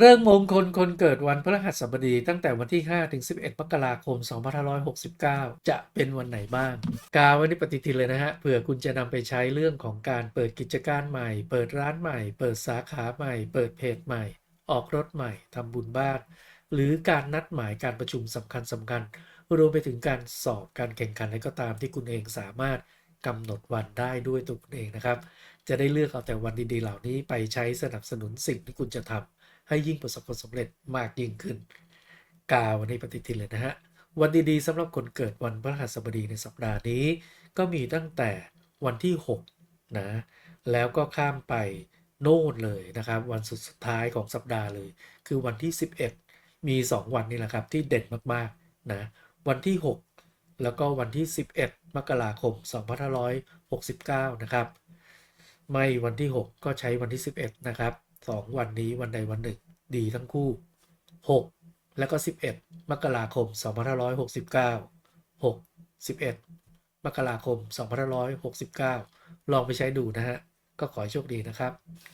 เรื่องมงคลคนเกิดวันพฤหัสบดีตั้งแต่วันที่ 5 ถึง 11มกราคม 2569 จะเป็นวันไหนบ้าง กาไว้ในปฏิทินเลยนะฮะเผื่อคุณจะนำไปใช้เรื่องของการเปิดกิจการใหม่ เปิดร้านใหม่ เปิดสาขาใหม่ เปิดเพจใหม่ ออกรถใหม่ทำบุญบ้าน หรือการนัดหมายการประชุมสำคัญสำคัญรวมไปถึงการสอบการแข่งขันอะไรก็ตามที่คุณเองสามารถกำหนดวันได้ด้วยตัวคุณเองนะครับ จะได้เลือกเอาแต่วันดีๆ เหล่านี้ไปใช้สนับสนุนสิ่งที่คุณจะทำ ให้ยิ่งประสบความสำเร็จมากยิ่งขึ้น กาวันนี้ปฏิทินเลยนะฮะ วันดีๆสำหรับคนเกิดวันพฤหัสบดีในสัปดาห์นี้ ก็มีตั้งแต่วันที่ 6 นะ แล้วก็ข้ามไปโน่นเลยนะครับ วันสุดสุดท้ายของสัปดาห์เลย คือวันที่ 11 มี 2 วันนี่แหละครับที่เด่นมากๆนะวันที่ 6 แล้วก็วันที่ 11 มกราคม 2569 นะครับ ไม่วันที่ 6 ก็ใช้วันที่ 11 นะครับ สองวันนี้วันใดวันหนึ่ง ดีทั้งคู่ 6 แล้วก็ 11 มกราคม 2569 6 11 มกราคม 2569 ลองไปใช้ดูนะฮะ ก็ขอให้โชคดีนะครับ